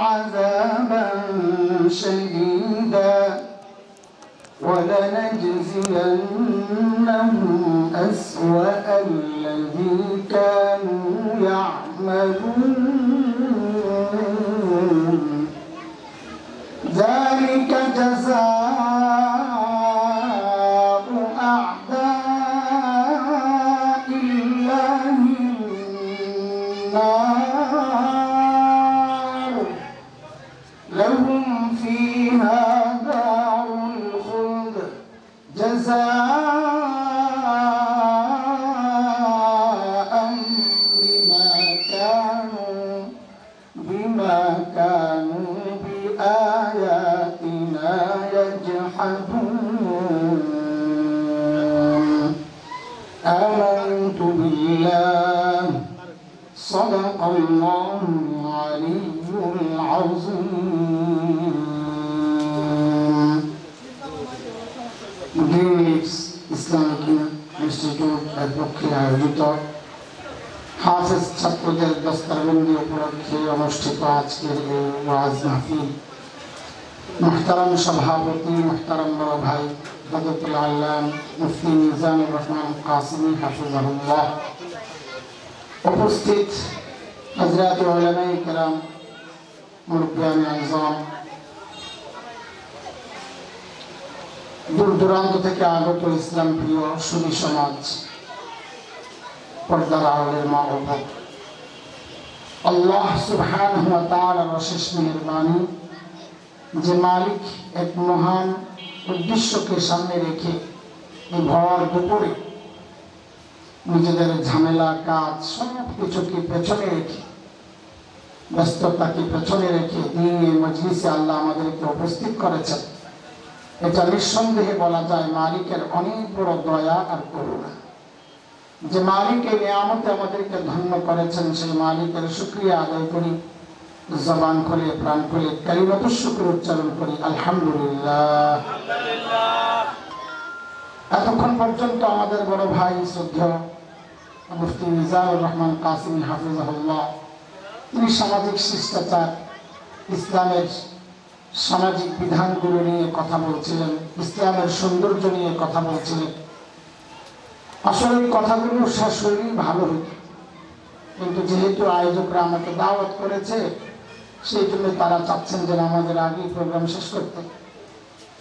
عذابا شديدا ولنجزينهم أسوأ الذي كانوا يعملون. صدق الله العلي العظيم green leaves Islamic institute এর পক্ষে আয়োজিত হাফেজ ছাত্রদের দস্তারবন্দি উপলক্ষে অনুষ্ঠিত আজকের এই ওয়াজ মাহফিল মোহতারাম সভাপতি মোহতারাম বড় ভাই হজরতুল আল্লাম মুফতি মিজানুর রহমান কাসিমি হাফিজাহুল্লাহ উপস্থিত হজরত কেরাম দূর দূরান্ত থেকে আগত ইসলাম প্রিয় সুদী সমাজ, পর্দার আড়ালের মা। আল্লাহ ওয়া তাআলার অশেষ মেহেরবানি, যে মালিক এক মহান উদ্দেশ্যকে সামনে রেখে এই ভর দুপুরে নিজেদের ঝামেলা কাজ সব কিছুকে পেছনে রেখে ব্যস্ততাকে পেছনে রেখে দিনে মজলিসে আল্লাহ আমাদেরকে উপস্থিত করেছেন। এটা নিঃসন্দেহে বলা যায় মালিকের অনেক বড় দয়া আর করুণা। যে মালিক এই নিয়ামতে আমাদেরকে ধন্য করেছেন সেই মালিকের শুক্রিয়া আদায় করি জবান খুলে প্রাণ খুলে কালিমত শুক্র উচ্চারণ করি আলহামদুলিল্লাহ। এতক্ষণ পর্যন্ত আমাদের বড় ভাই শ্রদ্ধেয় মুফতি মিজানুর রহমান কাসিম হাফিজাহুল্লাহ তিনি সামাজিক শিষ্টাচার, ইসলামের সামাজিক বিধানগুলো নিয়ে কথা বলছিলেন, ইসলামের সৌন্দর্য নিয়ে কথা বলছিলেন। আসলে কথাগুলো শেষ ভালো হতো। কিন্তু যেহেতু আয়োজকরা আমাকে দাওয়াত করেছে, সেই জন্য তারা চাচ্ছেন যে আমাদের আগেই প্রোগ্রাম শেষ করতে।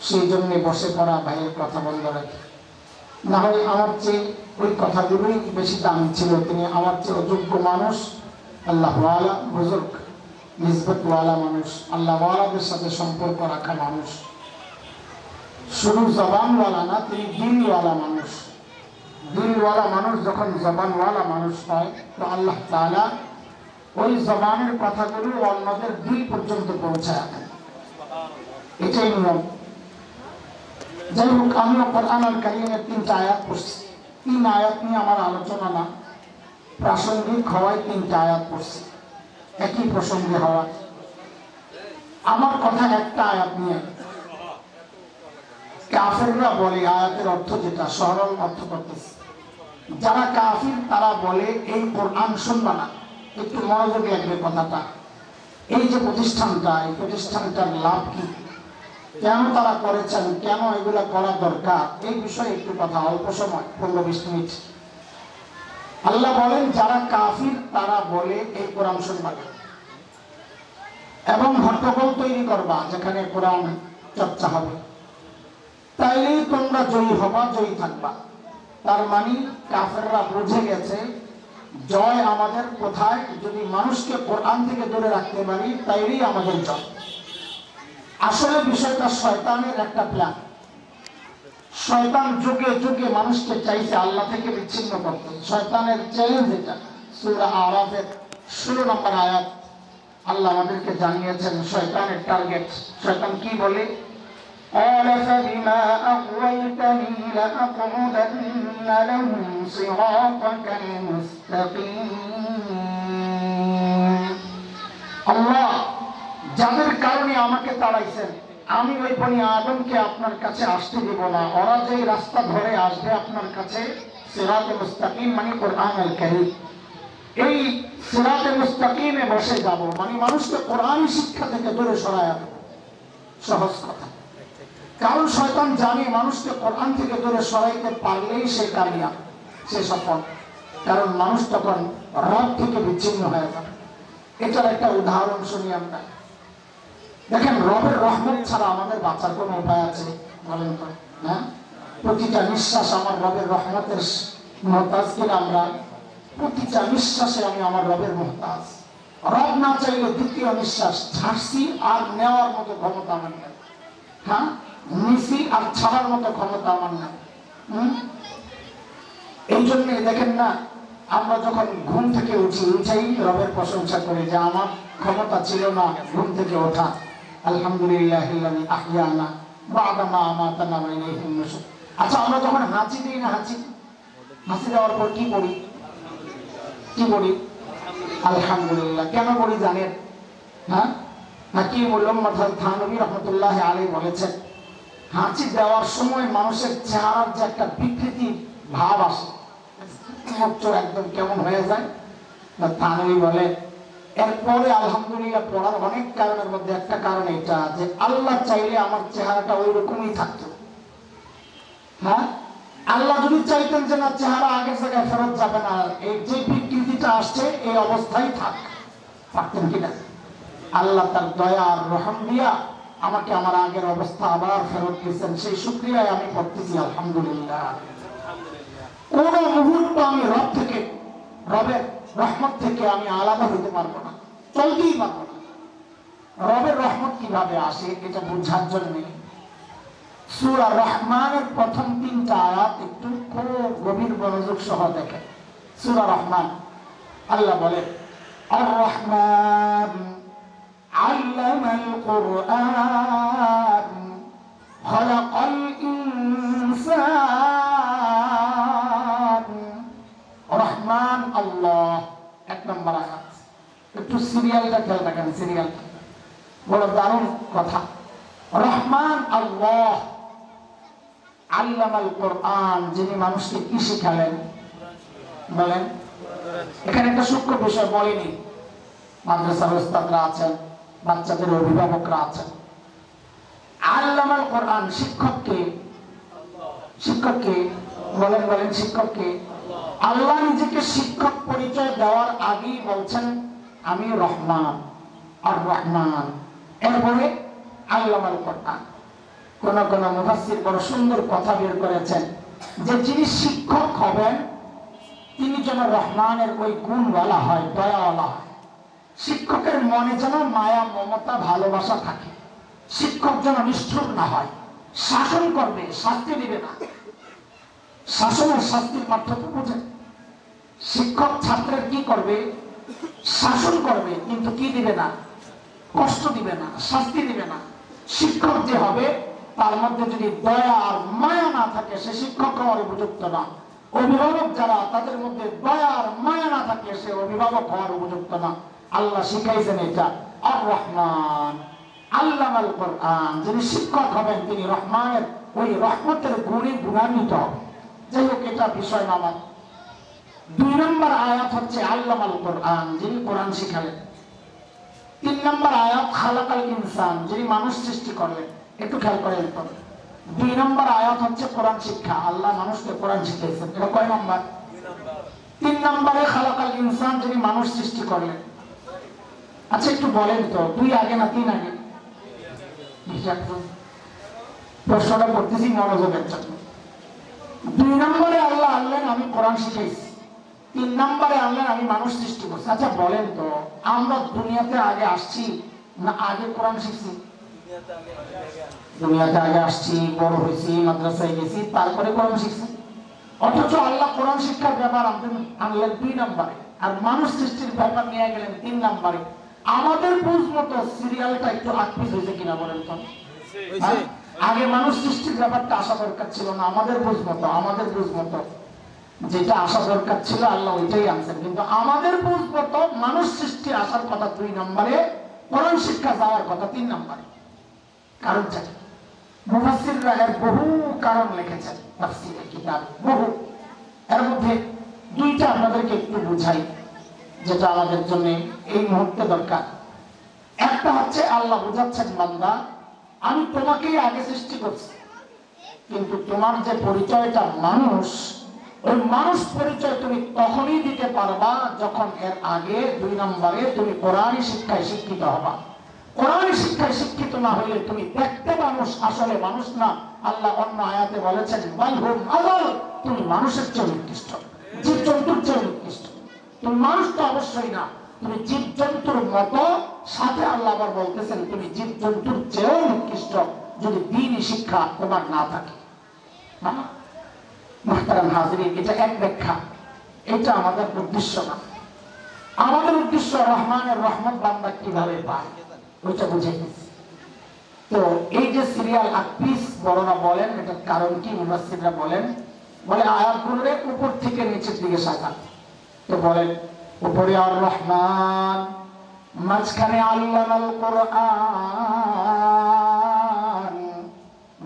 সেই জন্য বসে পড়া ভাইয়ের কথা বন্ধ রাখি। না হয় আমার চেয়ে ওই কথাগুলোই বেশি দাম ছিল। তিনি আমার চেয়ে অযোগ্য মানুষ। আল্লাহওয়ালা বুজুর্গ নিজবতওয়ালা মানুষ। আল্লাহওয়ালাদের সাথে সম্পর্ক রাখা মানুষ। শুধু জবানওয়ালা না, তিনি দিলওয়ালা মানুষ। দিলওয়ালা মানুষ যখন জবানওয়ালা মানুষ হয়, তো আল্লাহ তাআলা ওই জবানের কথাগুলো অন্যদের দিল পর্যন্ত পৌঁছায় এটাই নিয়ম। যাই হোক আমিও কোরআন আল তিনটা আয়াত পড়ছি। তিন আয়াত নিয়ে আমার আলোচনা না। প্রাসঙ্গিক হওয়ায় তিনটা আয়াত পড়ছি। একই প্রসঙ্গে হওয়া। আমার কথা একটা আয়াত নিয়ে। কাফেররা বলে, আয়াতের অর্থ যেটা, সরল অর্থ করতেছে। যারা কাফির, তারা বলে, এই কোরআন শুনবা না। একটু মনোযোগ লাগবে কথাটা। এই যে প্রতিষ্ঠানটা, এই প্রতিষ্ঠানটার লাভ কি? কেন তারা করেছেন? কেন এগুলো করা দরকার? এই বিষয়ে একটু কথা, অল্প সময়, পনেরো বিশ মিনিট। আল্লাহ বলেন, যারা কাফির, তারা বলে এই কোরআন শুনবা এবং হট্টগোল তৈরি করবা, যেখানে কোরআন চর্চা হবে। তাইলেই তোমরা জয়ী হবা, জয়ী থাকবা। তার মানে কাফেররা বুঝে গেছে, জয় আমাদের কোথায়? যদি মানুষকে কোরআন থেকে দূরে রাখতে পারি, তাইলেই আমাদের জয়। আসলে বিষয়টা শয়তানের একটা প্ল্যান শয়তান যুগে যুগে মানুষকে চাইছে আল্লাহ থেকে বিচ্ছিন্ন করতে শয়তানের চ্যালেঞ্জ এটা সূরা আরাফের ষোলো নম্বর আয়াত আল্লাহ আমাদেরকে জানিয়েছেন শয়তানের টার্গেট শয়তান কি বলে قال فبما أغويتني لأقعدن لهم صراطك المستقيم আল্লাহ যাদের কারণে আমাকে তাড়াইছেন। আমি ওই বনি আদমকে আপনার কাছে আসতে দেব না। ওরা যে রাস্তা ধরে আসবে আপনার কাছে, সিরাত মুস্তাকিম মানে কোরআন আল এই সিরাতে মুস্তাকিমে বসে যাব। মানে মানুষকে কোরআন শিক্ষা থেকে দূরে সরায়। সহজ কথা। কারণ শয়তান জানে মানুষকে কোরআন থেকে দূরে সরাইতে পারলেই সে কামিয়া সে সফল। কারণ মানুষ তখন রব থেকে বিচ্ছিন্ন হয়ে যাবে। এটার একটা উদাহরণ শুনি আমরা। দেখেন, রবের রহমত ছাড়া আমাদের বাঁচার কোনো উপায় আছে? বলেন তো হ্যাঁ? প্রতিটা নিঃশ্বাস আমার রবের রহমতের মহতাজ কিনা আমরা? প্রতিটা নিঃশ্বাসে আমি আমার রবের মহতাজ। রব না চাইলে দ্বিতীয় নিঃশ্বাস ছাড়ছি আর নেওয়ার মতো ক্ষমতা আমার নেই। হ্যাঁ? নিছি আর ছাড়ার মতো ক্ষমতা আমার নেই? এই জন্য দেখেন না, আমরা যখন ঘুম থেকে উঠি, উঠেই রবের প্রশংসা করি যে আমার ক্ষমতা ছিল না ঘুম থেকে ওঠা। আলহামদুলিল্লাহ আহিয়ানা বাদা মা আমাতানা ওয়া ইলাইহিন নুশুর আচ্ছা আমরা যখন হাঁচি দিই না হাঁচি হাঁচি দেওয়ার পর কি করি? কি বলি আলহামদুলিল্লাহ। কেন বলি জানেন? হ্যাঁ? মোহাম্মদ থানবী রহমতুল্লাহ আলী বলেছেন, হাঁচি দেওয়ার সময় মানুষের চেহারার যে একটা বিকৃতি ভাব আসে। একদম কেমন হয়ে যায়? থানবী বলে এরপরে আলহামদুলিল্লাহ পড়ার অনেক কারণের মধ্যে একটা কারণ এটা যে আল্লাহ চাইলে আমার চেহারাটা ওই রকমই থাকতো। হ্যাঁ? আল্লাহ যদি চাইতেন যে না, চেহারা আগের জায়গায় ফেরত যাবে না, এই যে বিকৃতিটা আসছে, এই অবস্থায় থাক। পারতেন কিনা? আল্লাহ তার দয়া আর রহম দিয়া আমাকে আমার আগের অবস্থা আবার ফেরত দিয়েছেন। সেই শুক্রিয়ায় আমি পড়তেছি, আলহামদুলিল্লাহ। কোন মুহূর্ত আমি রব থেকে, রবের রহমত থেকে আমি আলাদা হইতে পারবো না চলতেই পারবো না রবের রহমত কিভাবে আসে এটা বোঝার জন্যে সুরা রহমানের প্রথম তিনটা আয়াত একটু খুব গভীর মনোযোগ সহ দেখে সুরা রহমান আল্লাহ বলে আর রহমান علم القرآن خلق الإنسان একটু সিরিয়ালটা খেয়াল রাখেন, সিরিয়াল। বড় দারুণ কথা। রহমান আল্লাহ কোরআন, যিনি মানুষকে কি শিখালেন? বলেন। এখানে একটা সূক্ষ্ম বিষয় বলেনি। মাদ্রাসার আছেন, বাচ্চাদের অভিভাবকরা আছেন। আল্লামাল কোরআন শিক্ষককে শিক্ষককে বলেন বলেন শিক্ষককে আল্লাহ নিজেকে শিক্ষক পরিচয় দেওয়ার আগেই বলছেন আমি রহমান, আর রহমান। এরপরে আল্লামাল কোরআন। কোন কোন মুফাসসির বড় সুন্দর কথা বের করেছেন। যে যিনি শিক্ষক হবেন, তিনি যেন রহমানের ওই গুণওয়ালা হয়, দয়াওয়ালা হয়। শিক্ষকের মনে যেন মায়া, মমতা, ভালোবাসা থাকে। শিক্ষক যেন নিষ্ঠুর না হয়। শাসন করবে, শাস্তি দিবে না। শাসন আর শাস্তির পার্থক্য বোঝে শিক্ষক ছাত্রের কি করবে? শাসন করবে, কিন্তু কি দিবে না? কষ্ট দিবে না, শাস্তি দিবে না। শিক্ষক যে হবে, তার মধ্যে যদি দয়া আর মায়া না থাকে, সে শিক্ষক হওয়ার উপযুক্ত না। অভিভাবক যারা, তাদের মধ্যে দয়া আর মায়া না থাকে, সে অভিভাবক হওয়ার উপযুক্ত না। আল্লাহ শিখাইছেন এটা। আর রহমান আল্লাহ আল কোরআন, যিনি শিক্ষক হবেন, তিনি রহমানের, ওই রহমতের গুণে গুণান্বিত হবে যাই হোক, এটা বিষয় নামা দুই নম্বর আয়াত হচ্ছে আল্লাহ আল কোরআন, যিনি কোরআন শিখালেন। তিন নম্বর আয়াত, খালাকাল ইনসান, যিনি মানুষ সৃষ্টি করলেন। একটু খেয়াল করেন তো দুই নম্বর আয়াত হচ্ছে কোরআন শিক্ষা, আল্লাহ মানুষকে কোরআন শিখিয়েছেন। এটা কয় নম্বর? তিন নম্বরে খালাকাল ইনসান, যিনি মানুষ সৃষ্টি করলেন। আচ্ছা একটু বলেন তো, দুই আগে না তিন আগে? প্রশ্নটা করতেছি মনোযোগের জন্য দুই নম্বরে আল্লাহ আনলেন, আমি কোরআন শিখাইছি। তিন নম্বরে আনলেন আমি মানুষ সৃষ্টি করছি। আচ্ছা বলেন তো আমরা দুনিয়াতে আগে আসছি না আগে কোরআন শিখছি? দুনিয়াতে আগে আসছি বড় হয়েছি মাদ্রাসায় গেছি তারপরে কোরআন শিখছি। অথচ আল্লাহ কোরআন শিক্ষার ব্যাপার আনতেন আনলেন দুই নম্বরে। আর মানুষ সৃষ্টির ব্যাপার নিয়ে গেলেন তিন নম্বরে। আমাদের বুঝ মতো সিরিয়ালটা একটু আকপিস হয়েছে কিনা বলেন তো? হ্যাঁ? আগে মানুষ সৃষ্টির ব্যাপারটা আসা দরকার ছিল না আমাদের বুঝ মতো আমাদের বুঝ মতো। যেটা আসা দরকার ছিল, আল্লাহ ওইটাই আনছেন। কিন্তু আমাদের বুঝ মতো মানুষ সৃষ্টি আসার কথা দুই নম্বরে, কোরআন শিক্ষা যাওয়ার কথা তিন নম্বরে। কারণটা কি? মুফাসসিররা এর বহু কারণ লিখেছেন কিতাব, বহু। এর মধ্যে দুইটা আপনাদেরকে একটু বুঝাই, যেটা আমাদের জন্য এই মুহূর্তে দরকার। একটা হচ্ছে, আল্লাহ বুঝাচ্ছেন, বান্দা, আমি তোমাকেই আগে সৃষ্টি করছি, কিন্তু তোমার যে পরিচয়টা মানুষ ওই মানুষ পরিচয় তুমি তখনই দিতে পারবা যখন এর আগে দুই নম্বরে তুমি কোরআনই শিক্ষায় শিক্ষিত হবা। কোরআনই শিক্ষায় শিক্ষিত না হলে তুমি দেখতে মানুষ, আসলে মানুষ না। আল্লাহ অন্য আয়াতে বলেছেন তুমি মানুষের চেয়ে উৎকৃষ্ট জীব জন্তুর চেয়ে উৎকৃষ্ট তুমি মানুষ তো অবশ্যই না, তুমি জীব জন্তুর মতো। সাথে আল্লাহ আবার বলতেছেন, তুমি জীব জন্তুর চেয়েও উৎকৃষ্ট যদি দিনই শিক্ষা তোমার না থাকে। মাহতারাম হাজরিন, এটা এক ব্যাখ্যা। এটা আমাদের উদ্দেশ্য না। আমাদের উদ্দেশ্য রহমানের রহমত বান্দা কীভাবে পায়, ওইটা গেছি তো এই যে সিরিয়াল আকিস বড়রা বলেন, এটার কারণ কি মুফাসসিররা বলেন? বলে আয়াতগুলোরে উপর থেকে নিচের দিকে সাজা তো বলেন, উপরে আর রহমান, মাঝখানে আল্লামাল কোরআন,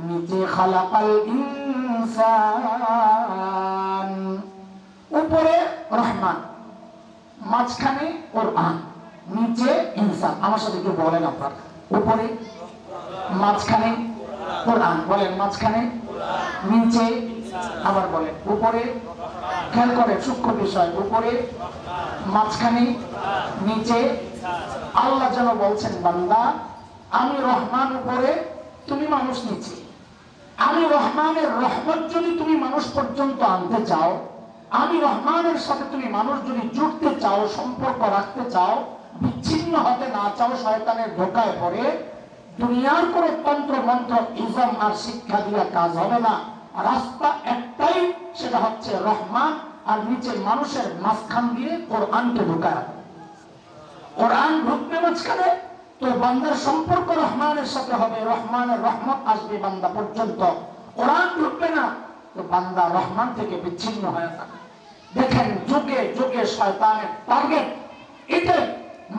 নিচে খালাকাল ইনসান। উপরে রহমান, মাঝখানে কোরআন, নিচে ইনসান। আমার সাথে একটু বলেন আপনার। উপরে, মাঝখানে কোরআন, বলেন মাঝখানে, নিচে আবার বলেন। উপরে, খেয়াল করে সূক্ষ্ম বিষয়। উপরে, মাঝখানে, নিচে আল্লাহ যেন বলছেন, বান্দা, আমি রহমান উপরে, তুমি মানুষ নিচে। আমি রহমানের রহমত যদি তুমি মানুষ পর্যন্ত আনতে চাও, আমি রহমানের সাথে তুমি মানুষ যদি জুড়তে চাও, সম্পর্ক রাখতে চাও, বিচ্ছিন্ন হতে না চাও, শয়তানের ধোকায় পড়ে, দুনিয়ার কোন তন্ত্র মন্ত্র ইজম আর শিক্ষা দিয়ে কাজ হবে না। রাস্তা একটাই, সেটা হচ্ছে রহমান, আর নিচে মানুষের মাঝখান দিয়ে কোরআনকে ঢুকায় কোরআন ঢুকবে মাঝখানে তো বান্দার সম্পর্ক রহমানের সাথে হবে, রহমানের রহমত আসবে বান্দা পর্যন্ত। কোরআন ঢুকবে না তো বান্দা রহমান থেকে বিচ্ছিন্ন হয়ে যাবে। দেখেন, যুগে যুগে শয়তানের টার্গেট এটাই,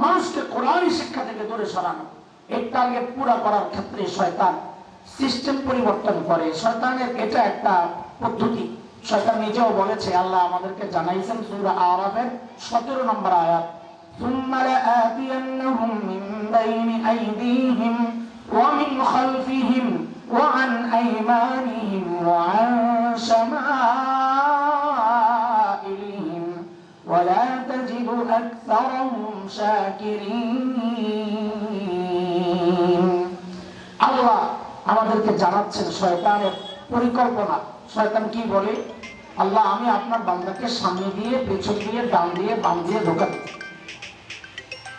মানুষকে কোরআনই শিক্ষা থেকে দূরে সরানো। এই টার্গেট পুরা করার ক্ষেত্রে শয়তান সিস্টেম পরিবর্তন করে। শয়তানের এটা একটা পদ্ধতি। শয়তান নিজেও বলেছে, আল্লাহ আমাদেরকে জানাইছেন সূরা 17 নম্বর আয়াত। ثم لآتينهم من بين أيديهم ومن خلفهم وعن أيمانهم وعن شمائلهم ولا تجد أكثرهم شاكرين আল্লাহ আমাদেরকে জানাচ্ছেন শয়তানের পরিকল্পনা শয়তান কি বলে আল্লাহ আমি আপনার বান্দাকে সামনে দিয়ে পেছন দিয়ে ডান দিয়ে বাম দিয়ে ধোকা দিই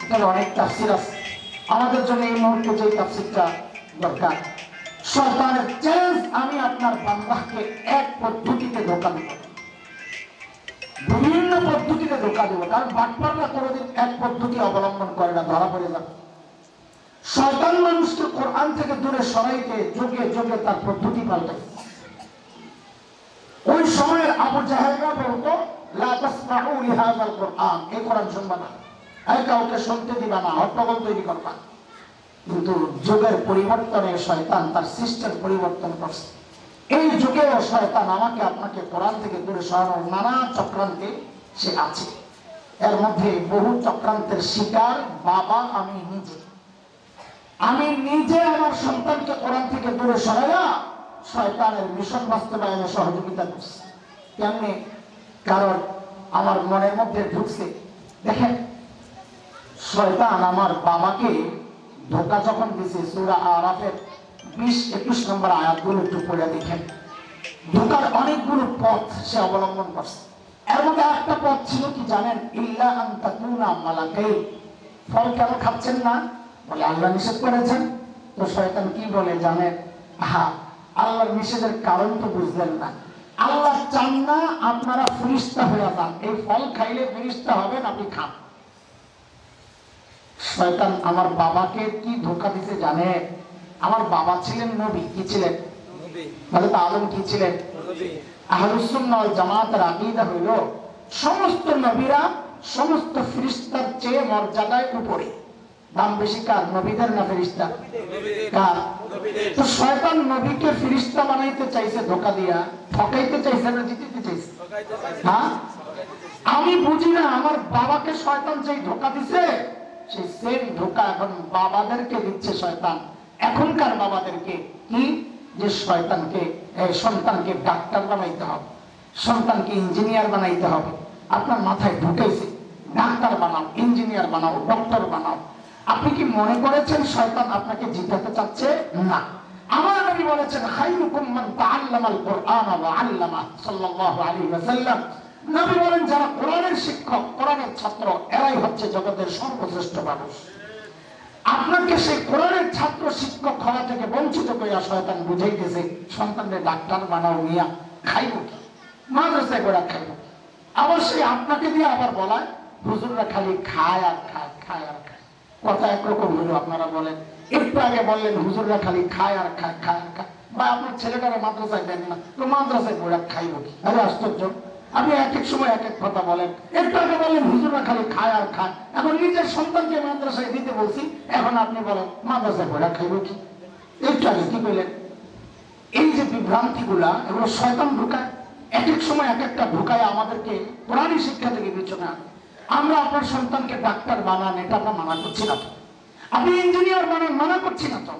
এটার অনেক তাফসির আছে। আমাদের জন্য এই মুহূর্তে যে তাফসিরটা দরকার শয়তানের চ্যালেঞ্জ আমি আপনার বান্দাকে এক পদ্ধতিতে ধোকা দিব। বিভিন্ন পদ্ধতিতে ধোকা দেবো, কারণ বাটপাররা কোনোদিন এক পদ্ধতি অবলম্বন করে না, ধরা পড়ে যাবে। শয়তান মানুষকে কোরআন থেকে দূরে সরাইতে যোগে যোগে তার পদ্ধতি পাল্টে। ওই সময়ের আবু জাহেলরা বলতো, লা তাসমাউ লিহাযাল কোরআন এই কোরআন শুনবা এই কাউকে শুনতে দিবা না হট্টগোল তৈরি করবা। কিন্তু যুগের পরিবর্তনে শয়তান তার সিস্টেম পরিবর্তন করছে। এই যুগেও শয়তান আমাকে, আপনাকে কোরআন থেকে দূরে সরানোর নানা চক্রান্তে সে আছে। এর মধ্যে বহু চক্রান্তের শিকার বাবা আমি নিজে। আমি নিজে আমার সন্তানকে কোরআন থেকে দূরে সরাইয়া শয়তানের মিশন বাস্তবায়নে সহযোগিতা করছি। কেমনি কারণ আমার মনের মধ্যে ঢুকছে, দেখেন শয়তান আমার বাবাকে ধোকা যখন দিছে, সুরা আরাফের বিশ, একুশ নম্বর আয়াতগুলো একটু পড়ে দেখেন। ধোকার অনেকগুলো পথ সে অবলম্বন করছে। এর মধ্যে একটা পথ ছিল কি জানেন? ইল্লা আন্তাকুনা মালাকাই ফল কেন খাচ্ছেন না? বলে আল্লাহ নিষেধ করেছেন। তো শয়তান কি বলে জানেন? হা আল্লাহর নিষেধের কারণ তো বুঝলেন না। আল্লাহ চান না আপনারা ফিরিস্তা হয়ে যান। এই ফল খাইলে ফিরিস্তা হবেন, আপনি খান। শয়তান আমার বাবাকে কি ধোকা দিতে জানে? আমার বাবা ছিলেন নবী কি ছিলেন? হযরত আদম কি ছিলেন? আহলুস সুন্নাহ ওয়াল জামাতের আকীদা হইল সমস্ত নবীরা সমস্ত ফেরেশতার চেয়ে মর্যাদায় উপরে। দাম বেশি কার? নবীদের না ফেরেশতা কার? তো শয়তান নবীকে ফেরেশতা বানাইতে চাইছে ধোকা দিয়া। ঠকাইতে চাইছে না জিতিতে চাইছে। হ্যাঁ? আমি বুঝি না আমার বাবাকে শয়তান যেই ধোকা দিছে। সেই সেম ধোকা এখন বাবাদেরকে দিচ্ছে শয়তান। এখনকার বাবাদেরকে কি? যে শয়তানকে সন্তানকে ডাক্তার বানাইতে হবে, সন্তানকে ইঞ্জিনিয়ার বানাইতে হবে। আপনার মাথায় ঢুকেছে, ডাক্তার বানাও, ইঞ্জিনিয়ার বানাও, ডক্টর বানাও। আপনি কি মনে করেছেন শয়তান আপনাকে জিতাতে চাচ্ছে? না। আমার নবী বলেছেন, খাইরুকুম মান তাআল্লামাল ওয়া আল্লামা সাল্লাল্লাহু আলাইহি নবী বলেন, যারা কোরআনের শিক্ষক, কোরআনের ছাত্র, এরাই হচ্ছে জগতের সর্বশ্রেষ্ঠ মানুষ। আপনাকে সেই কোরআনের ছাত্র শিক্ষক হওয়া থেকে বঞ্চিত করিয়া শয়তান বুঝাইতেছে সন্তানদের ডাক্তার বানাও মিয়া খাইব কি? মাদ্রাসায় করে খাইব সেই আপনাকে দিয়ে আবার বলায়, হুজুররা খালি খায় আর খায় খায় আর খায়। কথা একরকম হলো আপনারা বলেন, একটু আগে বললেন, হুজুররা খালি খায় আর খায় খায় আর খায়। বা আপনার ছেলেটারে মাদ্রাসায় দেন না, তো মাদ্রাসায় পড়ে খাইব কি? আরে আশ্চর্য। আপনি এক এক সময় এক এক কথা বলেন। একটু আগে বললেন হুজুররা খালি খায় আর খায়। এখন নিজের সন্তানকে মাদ্রাসায় দিতে বলছি, এখন আপনি বলেন, মাদ্রাসায় পড়ে খাইব কি? একটু আগে কি বললেন এই যে বিভ্রান্তি গুলা এগুলো শয়তান ঢুকায়। এক এক সময় এক একটা ঢুকায় আমাদেরকে কোরআনী শিক্ষা থেকে বিচনে আনে আমরা আপনার সন্তানকে ডাক্তার বানান, এটা আমরা মানা করছি না তো। আপনি ইঞ্জিনিয়ার বানান, মানা করছি না তো।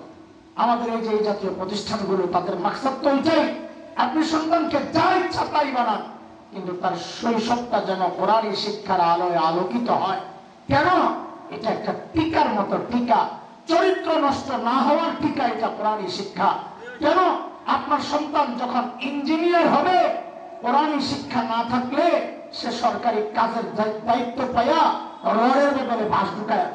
আমাদের এই যে এই জাতীয় প্রতিষ্ঠানগুলো, তাদের মাকসাদ তো ওইটাই। আপনি সন্তানকে যা ইচ্ছা তাই বানান। কিন্তু তার শৈশবটা যেন কোরআনী শিক্ষার আলোয় আলোকিত হয়। কেন এটা একটা টিকার মতো টিকা। চরিত্র নষ্ট না হওয়ার টিকা এটা কোরআনী শিক্ষা। কেন? আপনার সন্তান যখন ইঞ্জিনিয়ার হবে, কোরআনী শিক্ষা না থাকলে সে সরকারি কাজের দায়িত্ব পাইয়া রডের ব্যাপারে বাস ঢুকায়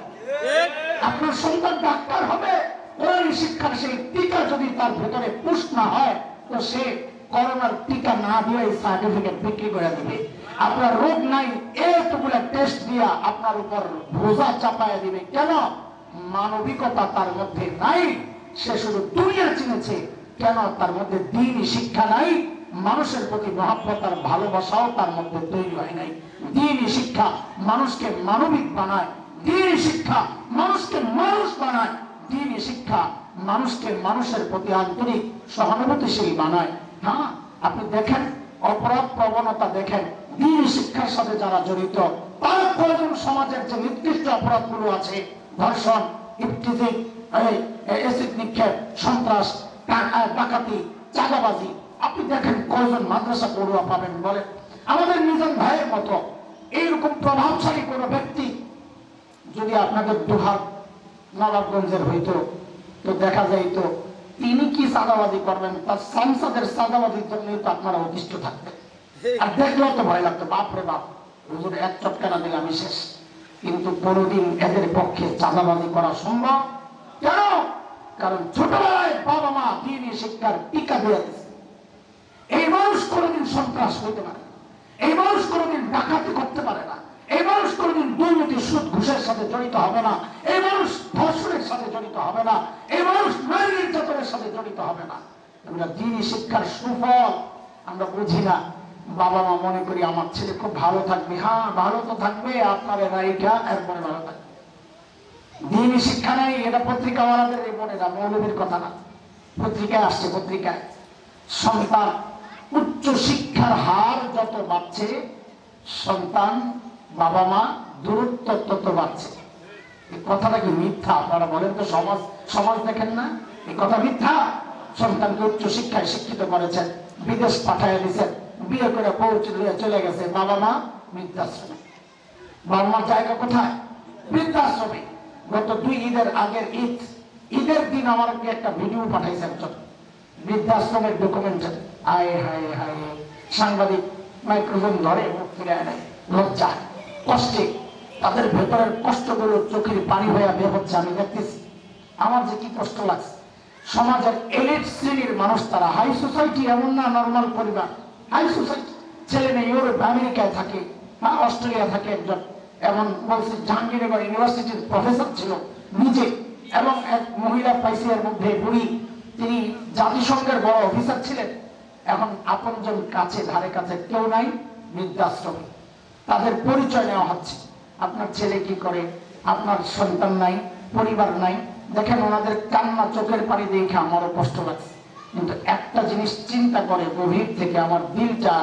আপনার সন্তান ডাক্তার হবে, কোরআনী শিক্ষার সেই টিকা যদি তার ভেতরে পুষ না হয়, তো সে করোনার টিকা না দিয়ে সার্টিফিকেট বিক্রি করে দিবে। আপনার রোগ নাই, এতগুলা টেস্ট দিয়া আপনার উপর বোঝা চাপায়া দিবে। কেন? মানবিকতা তার মধ্যে নাই, সে শুধু দুনিয়া চিনেছে। কেন? তার মধ্যে দিনই শিক্ষা নাই, মানুষের প্রতি মহাব্বত আর ভালোবাসাও তার মধ্যে তৈরি হয় নাই। দিনই শিক্ষা মানুষকে মানবিক বানায়, দিনই শিক্ষা মানুষকে মানুষ বানায়, দিনই শিক্ষা মানুষকে মানুষের প্রতি আন্তরিক সহানুভূতিশীল বানায়। হ্যাঁ আপনি দেখেন, অপরাধ প্রবণতা দেখেন দিন শিক্ষার সাথে যারা জড়িত তার প্রয়োজন সমাজের যে নির্দিষ্ট অপরাধগুলো আছে, ধর্ষণ ইফটিজিং এসিড নিক্ষেপ, সন্ত্রাস ডাকাতি, চাঁদাবাজি, আপনি দেখেন কয়জন মাদ্রাসা পড়ুয়া পাবেন বলে আমাদের নিজাম ভাইয়ের মতো এইরকম প্রভাবশালী কোনো ব্যক্তি যদি আপনাদের দুহাত নবাবগঞ্জের হইতো, তো দেখা যাইতো তিনি কি সাদাবাদি করবেন? তার সংসদের সাদাবাদির জন্যই তো আপনারা অতিষ্ঠ থাকতেন আর দেখলেও তো ভয় লাগতো বাপরে বাপ, হুজুর এক চটকানা দিলে আমি শেষ। কিন্তু কোনোদিন এদের পক্ষে চাঁদাবাজি করা সম্ভব? কেন? কারণ ছোটবেলায় বাবা মা দিনই শিক্ষার টিকা দিয়ে দিচ্ছে এই মানুষ কোনোদিন সন্ত্রাস হইতে পারে। এই মানুষ কোনোদিন ডাকাতি করতে পারে না। এই মানুষ কোনোদিন দুর্নীতি, সুদ, ঘুষের সাথে জড়িত হবে না। এই মানুষ ধর্ষণের সাথে জড়িত হবে না। এই মানুষ নারী নির্যাতনের সাথে জড়িত হবে না। এগুলা দিনই শিক্ষার সুফল, আমরা বুঝি না। বাবা মা মনে করি, আমার ছেলে খুব ভালো থাকবে। হ্যাঁ ভালো তো থাকবে, আপনার রাইটা এরপরে ভালো থাকবে। দিনই শিক্ষা নেই, এটা পত্রিকাওয়ালাদের এই বোনেরা মৌলবীর কথা না। পত্রিকায় আসছে, পত্রিকায়। সন্তান, উচ্চ শিক্ষার হার যত বাড়ছে, সন্তান বাবা মা দূরত্ব তত বাড়ছে। কথাটা কি মিথ্যা? আপনারা বলেন তো, সমাজ সমাজ দেখেন না? এই কথা মিথ্যা? সন্তানকে উচ্চ শিক্ষায় শিক্ষিত করেছেন, বিদেশ পাঠায় দিয়েছেন, বিয়ে করে পৌঁছে চলে গেছে। বাবা মা বৃদ্ধাশ্রমে। বাবা মার জায়গা কোথায়? বৃদ্ধাশ্রমে। গত দুই ঈদের আগের ঈদ, ঈদের দিন আমাকে একটা ভিডিও পাঠাইছে একজন বৃদ্ধাশ্রমের ডকুমেন্ট আয় হায় হায়, সাংবাদিক মাইক্রোফোন ধরে মুখ ফিরে নেয় লজ্জা কষ্টে, তাদের ভেতরের কষ্টগুলো চোখের পানি হয়ে বের হচ্ছে, আমি দেখতেছি। আমার যে কি কষ্ট লাগছে। সমাজের এলিট শ্রেণির মানুষ তারা। হাই সোসাইটি এমন না, নর্মাল পরিবার। High society. ছেলে মেয়ে ইউরোপ, আমেরিকায় থাকে বা অস্ট্রেলিয়া থাকে একজন। এমন বলছে, জাহাঙ্গীরনগর ইউনিভার্সিটির প্রফেসর ছিল নিজে এবং এক মহিলা পাইছে এর মধ্যে বুড়ি। তিনি জাতিসংঘের বড় অফিসার ছিলেন। এখন আপনজন কাছে, ধারে কাছে কেউ নাই, বৃদ্ধাশ্রমে। তাদের পরিচয় নেওয়া হচ্ছে। আপনার ছেলে কি করে? আপনার সন্তান নাই পরিবার নাই। দেখেন ওনাদের কান্না চোখের পানি দেখে আমারও কষ্ট লাগছে। কিন্তু একটা জিনিস চিন্তা করে গভীর থেকে আমার দিলটা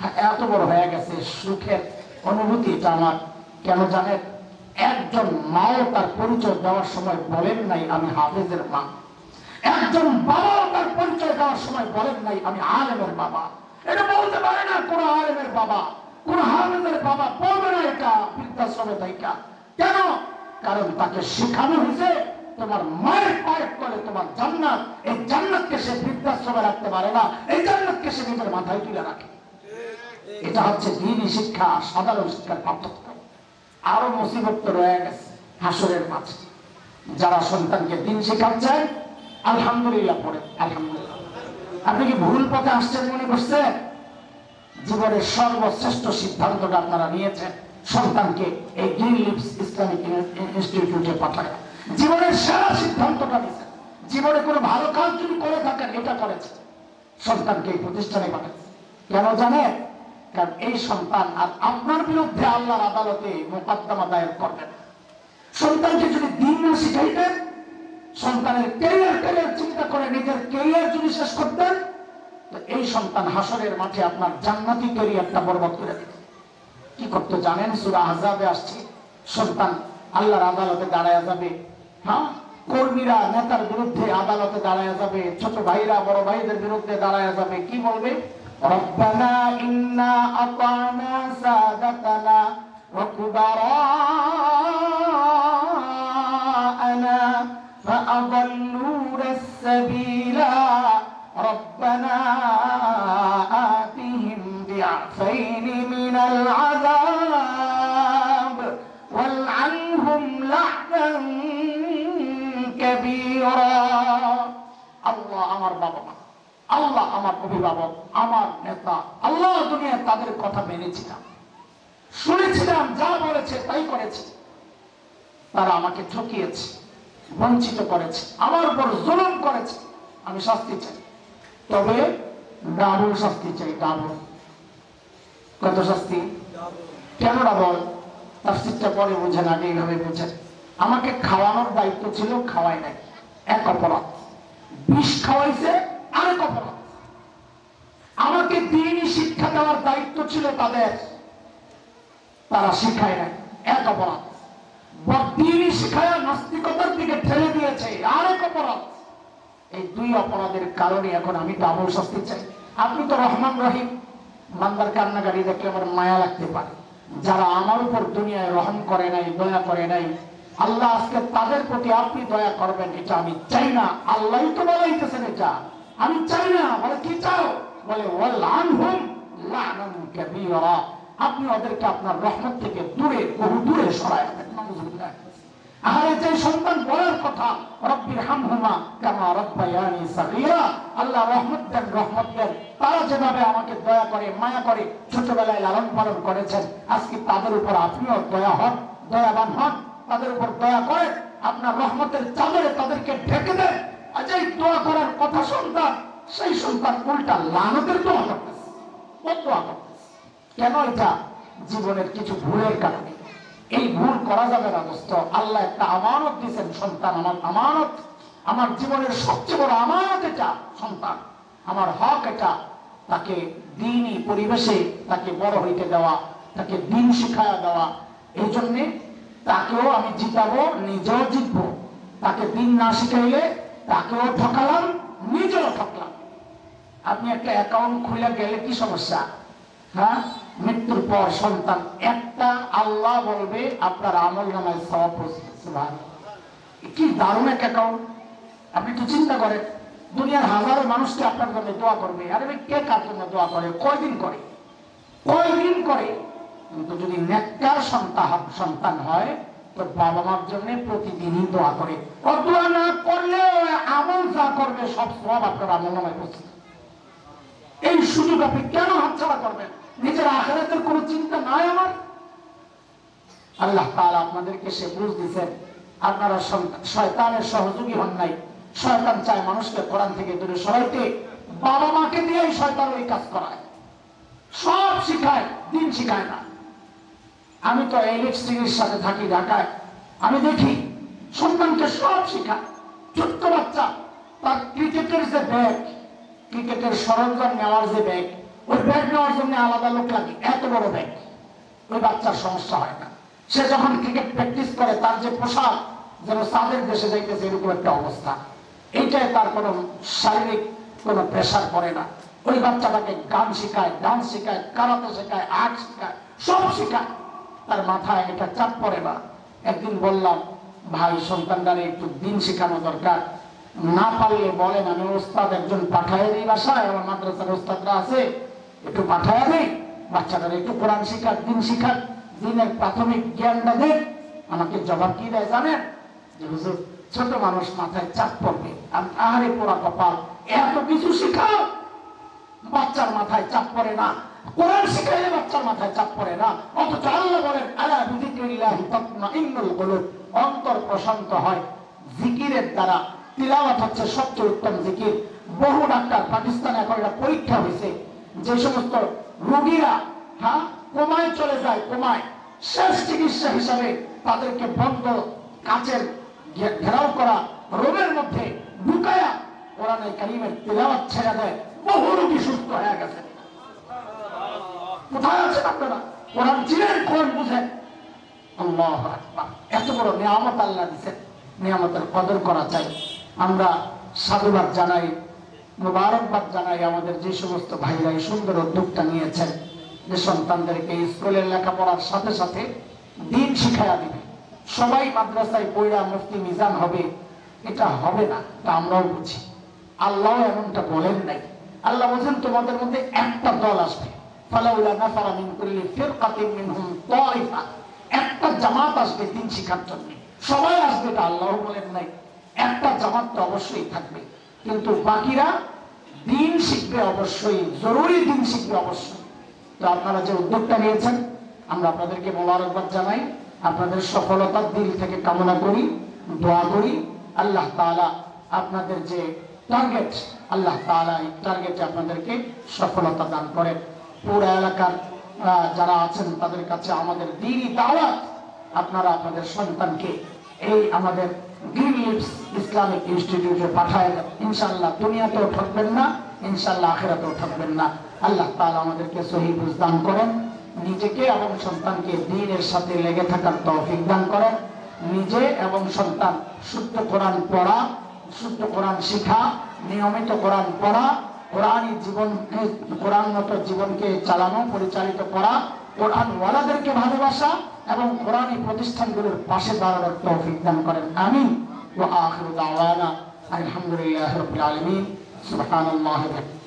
হ্যাঁ, এত বড় হয়ে গেছে সুখের অনুভূতি এটা আমার। কেন জানেন? একজন মাও তার পরিচয় দেওয়ার সময় বলেন নাই আমি হাফেজের মা। একজন বাবাও তার পরিচয় দেওয়ার সময় বলেন নাই আমি আলেমের বাবা। এটা বলতে পারে না কোন আলেমের বাবা। এটা হচ্ছে শিক্ষা, সাধারণ শিক্ষার পার্থক্য। আরও মুসিবত রয়ে গেছে হাসরের মাঝে। যারা সন্তানকে দিন শেখাচ্ছেন আলহামদুলিল্লাহ পড়ে, আলহামদুলিল্লাহ। আপনি কি ভুল পথে আসছেন মনে করছেন? জীবনের সর্বশ্রেষ্ঠ সিদ্ধান্তটা আপনারা নিয়েছেন। সন্তানকে এই গ্রিন লিপস ইসলামিক ইনস্টিটিউটে পাঠায়। জীবনের সেরা সিদ্ধান্তটা নিয়েছেন। জীবনে কোনো ভালো কাজ যদি করে থাকেন, এটা করেছে সন্তানকে এই প্রতিষ্ঠানে পাঠাচ্ছে। কেন জানে কারণ এই সন্তান আর আপনার বিরুদ্ধে আল্লাহর আদালতে মোকদ্দমা দায়ের করবেন সন্তানকে যদি দিন না শিখাইতেন, সন্তানের কেরিয়ার ক্যারিয়ার চিন্তা করে নিজের কেরিয়ার যদি শেষ করতেন এই সন্তান হাসরের মাঠে আপনার জান্নাতি তৈরি একটা পর্বত করে দেবে কি করতে জানেন? সুরা আহজাবে আসছে। সন্তান আল্লাহর আদালতে দাঁড়ায় যাবে। হ্যাঁ? কর্মীরা, নেতার বিরুদ্ধে আদালতে দাঁড়ায় যাবে। ছোট ভাইরা, বড় ভাইদের বিরুদ্ধে দাঁড়ায় যাবে। কি বলবে? রব্বানা ইন্না আতানা সাদাতানা ওয়া কুবারানা ফাআদাল্লুনা সাবিলা ربنا آتهم ضعفين من العذاب والعنهم لعنا كبيرا আল্লাহ আমার বাবা মা আল্লাহ আমার অভিভাবক আমার নেতা আল্লাহ দুনিয়ায় তাদের কথা মেনেছিলাম শুনেছিলাম যা বলেছে তাই করেছে তারা আমাকে ঠকিয়েছে বঞ্চিত করেছে আমার উপর জুলুম করেছে আমি শাস্তি চাই তবে ডাবল শাস্তি চাই, ডাবল। কত শাস্তি? কেন ডাবল তাফসিরটা পরে বুঝেন আগে এইভাবে বুঝেন। আমাকে খাওয়ানোর দায়িত্ব ছিল খাওয়াই নাই। এক অপরাধ। বিষ খাওয়াইছে, আরেক অপরাধ। আমাকে দিনই শিক্ষা দেওয়ার দায়িত্ব ছিল তাদের। তারা শিখায় নাই। এক অপরাধ। বা দিনই শিখায় নাস্তিকতার দিকে ঠেলে দিয়েছে, আরেক অপরাধ। এই দুই অপরাধের কারণে এখন আমি ডাবল শাস্তি চাই। আপনি তো রহমান রহিম। বান্দার কান্নাকারি দেখলে আমার মায়া লাগতে পারে। যারা আমার উপর দুনিয়ায় রহম করে নাই, দয়া করে নাই, আল্লাহ আজকে তাদের প্রতি আপনি দয়া করবেন, এটা আমি চাই না। আল্লাহ তো বলাইতেছেন এটা। আমি চাই না, বলে কি চাও? বলে আপনি ওদেরকে আপনার রহমত থেকে দূরে বহু দূরে সরায় আপনার রহমতের চাদরে তাদেরকে ঢেকে দেন। যেই দোয়া করার কথা সন্তান, সেই সন্তান উল্টা লানতের দোয়া করতেছে দোয়া করতেছে। কেন এটা? জীবনের কিছু ভুলের কারণে। এই ভুল করা যাবে না, দোস্ত। আল্লাহ একটা আমানত দিয়েছেন, সন্তান আমার আমানত। আমার জীবনের সবচেয়ে বড় আমানত এটা, সন্তান। আমার হক এটা, তাকে দিনই পরিবেশে তাকে বড় হইতে দেওয়া, তাকে দিন শিখায়া দেওয়া। এই জন্যে তাকেও আমি জিতাবো, নিজেও জিতবো। তাকে দিন না শিখাইলে তাকেও ঠকালাম, নিজেও ঠকলাম। আপনি একটা অ্যাকাউন্ট খুলে গেলে কি সমস্যা? হ্যাঁ? মৃত্যুর পর সন্তান। একটা আল্লাহ বলবে, আপনার আমল নামায় সব কি দারুণ এক অ্যাকাউন্ট আপনি তো চিন্তা করেন, দুনিয়ার হাজারো মানুষকে আপনার জন্য দোয়া করবে? আরে ভাই, কে কার জন্য দোয়া করে? কয়দিন করে? কয়দিন করে? কিন্তু যদি নেককার সন্তান সন্তান হয়, তো বাবা মার জন্য প্রতিদিনই দোয়া করে। দোয়া না করলে আমল যা করবে, সব সব আপনার আমল নামায় এই সুযোগ আপনি কেন হাতছাড়া করবেন? নিজের আখেরাতের কোনো চিন্তা নাই আমার। আল্লাহ আপনাদেরকে সে বুঝ দিচ্ছেন আপনারা শয়তানের সহযোগী হন নাই। শয়তান চায় মানুষকে কোরআন থেকে দূরে সরাইতে, বাবা মাকে দিয়েই শয়তান ওই কাজ করায়। সব শিখায়, দিন শিখায় না। আমি তো ইলেকট্রিকের সাথে থাকি ঢাকায়। আমি দেখি, সন্তানকে সব শিখায়। ছোট্ট বাচ্চা, তার ক্রিকেটের যে ব্যাগ, ক্রিকেটের সরঞ্জাম নেওয়ার যে ব্যাগ ওই ব্যাগ নেওয়ার জন্য আলাদা লোক লাগে, এত বড় ব্যাগ ওই বাচ্চার সমস্যা হয় না। সে যখন ক্রিকেট প্র্যাকটিস করে, তার যে পোশাক, যেন সাদের দেশে যাইতেছে, এরকম একটা অবস্থা। এইটাই তার কোনো শারীরিক কোনো প্রেশার পড়ে না। ওই বাচ্চাটাকে গান শেখায় ডান্স শেখায় কারাতে শেখায় আর্ট শেখায়, সব শেখায়। তার মাথায় এটা চাপ পড়ে না। একদিন বললাম, ভাই সন্তানদারে একটু দিন শেখানো দরকার। না পারলে বলেন, আমি ওস্তাদ একজন পাঠায় দিই বাসায়, আমার মাদ্রাসার ওস্তাদরা আছে। একটু পাঠায় দিই বাচ্চাটার একটু কোরআন শিখাক দিন শিখাক দিনের প্রাথমিক জ্ঞানটা দেখ আমাকে জবাব কি দেয় জানেন? ছোট মানুষ মাথায় চাপ পড়বে। আমি আহারে পোড়া কপাল, এত কিছু শিখাও, বাচ্চার মাথায় চাপ পড়ে না। কোরআন শিখাইলে বাচ্চার মাথায় চাপ পড়ে না। অথচ আল্লাহ বলেন, আলা বিযিকরিল্লাহি তাতমাইন্নুল কুলুব। অন্তর প্রশান্ত হয়। জিকিরের দ্বারা তিলাওয়াত হচ্ছে সবচেয়ে উত্তম জিকির। বহু ডাক্তার পাকিস্তানে এখন একটা পরীক্ষা হয়েছে। যে সমস্ত রোগীরা হ্যাঁ কোমায় চলে যায়, কোমায় শেষ চিকিৎসা হিসাবে তাদেরকে বন্ধ কাচের ঘেরাও করা, রোগের মধ্যে ঢুকায়া কোরআনে কারিমের তিলাওয়াত ছেড়ে দেয়। বহু রোগী সুস্থ হয়ে গেছে। কোথায় আছেন আপনারা? কোরআন চিনেন কোরআন বুঝেন। আল্লাহ এত বড় নিয়ামত আল্লাহ দিচ্ছেন নিয়ামতের কদর করা চাই। আমরা সাধুবাদ জানাই। মুবারকবাদ জানাই আমাদের যে সমস্ত ভাইরা এই সুন্দর উদ্যোগটা নিয়েছেন যে সন্তানদেরকে স্কুলের লেখাপড়ার সাথে সাথে দিন শিখাইয়া দিবে। সবাই মাদ্রাসায় পড়া মুফতি মিজান হবে, এটা হবে না তা আমরাও বুঝি। আল্লাহ এমনটা বলেন নাই। আল্লাহ বলছেন, তোমাদের মধ্যে একটা দল আসবে। একটা জামাত আসবে দিন শিখার জন্য। সবাই আসবে, এটা আল্লাহ বলেন নাই। একটা জামাত তো অবশ্যই থাকবে। কিন্তু বাকিরা দিন শিখবে অবশ্যই, জরুরি দিন শিখবে অবশ্যই। তো আপনারা যে উদ্যোগটা নিয়েছেন, আমরা আপনাদেরকে মোবারকবাদ জানাই, আপনাদের সফলতার দিল থেকে কামনা করি, দোয়া করি। আল্লাহ তাআলা আপনাদের যে টার্গেট আল্লাহ তাআলা এই টার্গেটে আপনাদেরকে সফলতা দান করেন। পুরো এলাকার যারা আছেন, তাদের কাছে আমাদের দিনই দাওয়াত। আপনারা আপনাদের সন্তানকে এই আমাদের গ্রিন ইসলামিক ইনস্টিটিউটে পাঠায় ইনশাল্লাহ দুনিয়াতেও ঠকবেন না ইনশাল্লাহ আখেরাতেও ঠকবেন না। আল্লাহ তাআলা আমাদেরকে সহি দান করেন। নিজেকে এবং সন্তানকে দিনের সাথে লেগে থাকার তৌফিক দান করেন। নিজে এবং সন্তান শুদ্ধ কোরআন পড়া, শুদ্ধ কোরআন শিখা, নিয়মিত কোরআন পড়া, কোরআনই জীবনকে কোরআন মতো জীবনকে চালানো, পরিচালিত করা কোরআন ওয়ালাদেরকে ভালোবাসা এবং কোরআনী প্রতিষ্ঠানগুলোর পাশে দাঁড়ানোর তৌফিক দান করেন আমিন ওয়া আখিরু দাওয়ানা আলহামদুলিল্লাহি রাব্বিল আলামিন সুবহানাল্লাহি ওয়া বিহামদিহি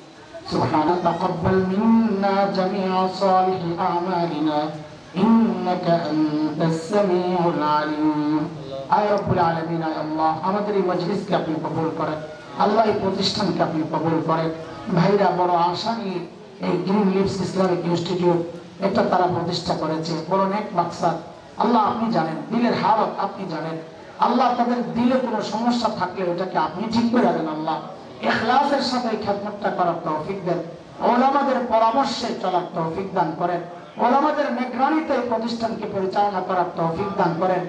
سبحانك تقبل منا جميع صالح أعمالنا إنك أنت السميع العليم আয় রব্বুল আলামিন আয় আল্লাহ আমাদের এই মজলিসকে আপনি কবুল করেন আল্লাহ এই প্রতিষ্ঠানকে আপনি কবুল করেন ভাইরা বড় আশা নিয়ে এই গ্রিন লিভস ইসলামিক ইনস্টিটিউট এটা তারা প্রতিষ্ঠা করেছে। বড় নেক মাকসাদ আল্লাহ আপনি জানেন, দিলের হালত আপনি জানেন। আল্লাহ তাদের দিলে কোনো সমস্যা থাকলে ওটাকে আপনি ঠিক করে দেন আল্লাহ। ইখলাসের সাথে এই খেদমতটা করার তৌফিক দেন। ওলামাদের পরামর্শে চলার তৌফিক দান করেন। ওলামাদের মেঘরানিতে প্রতিষ্ঠানকে পরিচালনা করার তৌফিক দান করেন।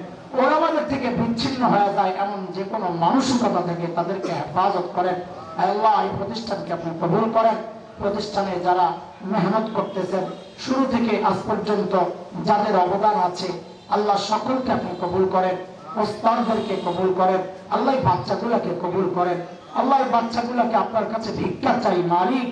ওলামাদের থেকে বিচ্ছিন্ন হয়ে যায় এমন যে কোনো মানসিকতা থেকে তাদেরকে হেফাজত করেন। আল্লাহ এই প্রতিষ্ঠানকে আপনি কবুল করেন। প্রতিষ্ঠানে যারা মেহনত করতেছেন শুরু থেকে আজ পর্যন্ত যাদের অবদান আছে, আল্লাহ সকলকে আপনি কবুল করেন, ওস্তাদদেরকে কবুল করেন, আল্লাহ বাচ্চাগুলোকে কবুল করেন। আল্লাহ বাচ্চাগুলোকে আপনার কাছে ভিক্ষা চাই, মালিক।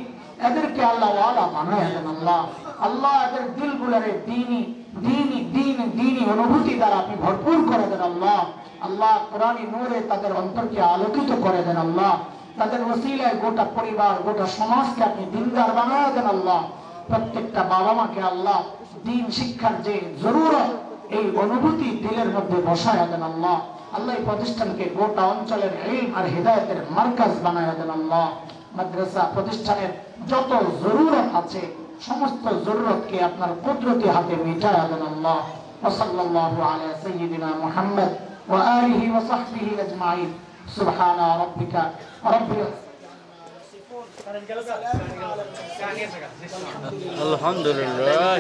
এদেরকে আল্লাহ ওয়ালা বানায় দেন আল্লাহ। আল্লাহ এদের দিলগুলারে দিনই দিনই দিন দিনই অনুভূতি দ্বারা আপনি ভরপুর করে দেন আল্লাহ। আল্লাহ কোরআনী নূরে তাদের অন্তরকে আলোকিত করে দেন আল্লাহ। তাদের ওসিলায় গোটা পরিবার, গোটা সমাজকে আপনি দিনদার বানায় দেন আল্লাহ। প্রত্যেকটা বাবা মাকে আল্লাহ দিন শিক্ষার যে জরুরত এই অনুভূতি দিলের মধ্যে বসায় দেন আল্লাহ আল্লাহ এই প্রতিষ্ঠানকে গোটা অঞ্চলের ইলম আর হৃদায়তের মার্কাজ বানায় দেন আল্লাহ মাদ্রাসা প্রতিষ্ঠানের যত জরুরত আছে সমস্ত জরুরতকে আপনার কুদরতি হাতে মিটায় দেন আল্লাহ وصلى الله على سيدنا محمد وآله وصحبه أجمعين سبحان ربك رب আলহামদুলিল্লাহ।